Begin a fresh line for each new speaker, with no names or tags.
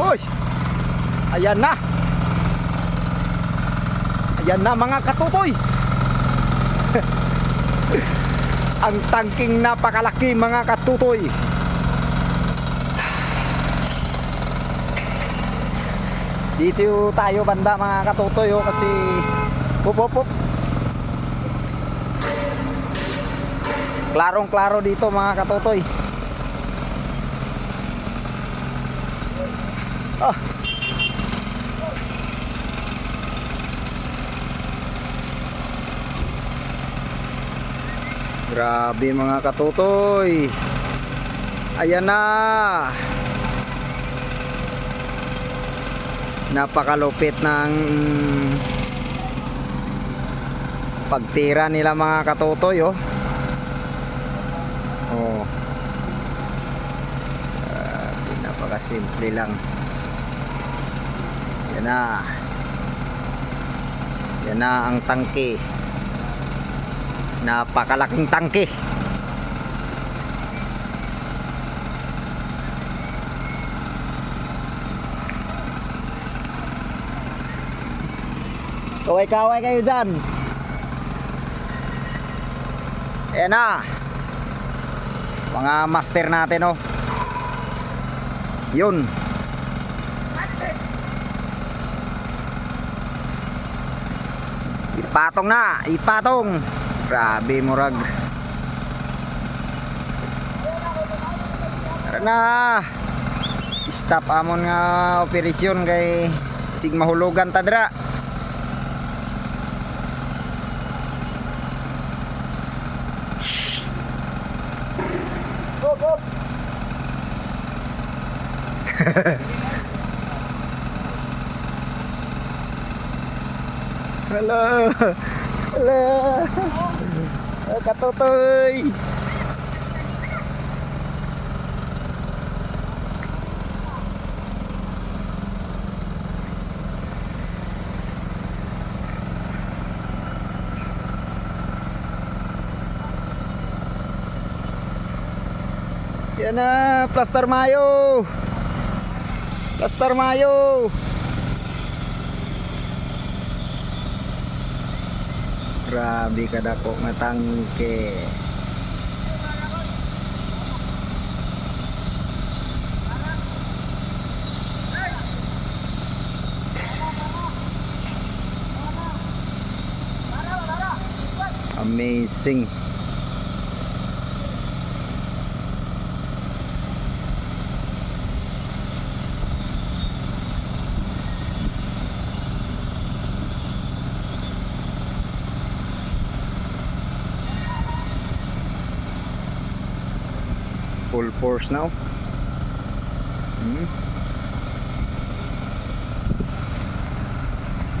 Uy! Ayan na! Ayan na mga katutoy! Ang tangking napakalaki mga katutoy! Dito tayo banda mga katutoy oh, kasi Pup. Klarong klaro dito mga katutoy. Ah. Grabe mga katutoy. Ayan na. Napakalupit ng pagtira nila mga katutoy oh. Oh. Grabe, napakasimple lang. Yan na. Yan na ang tangke. Napakalaking tangke. Kaway-kaway kayo dyan. Ayan na. Mga master natin oh. Yun. Ipatong na, ipatong. Grabe murag. Tara na. Stop amon nga operasyon kay sig mahulugan ta dira. Hello. Hello. Katutoy. Yan na, plaster mayo. Plaster mayo. Grabe ka dako nga tangke. Amazing. Full force now. Hmm.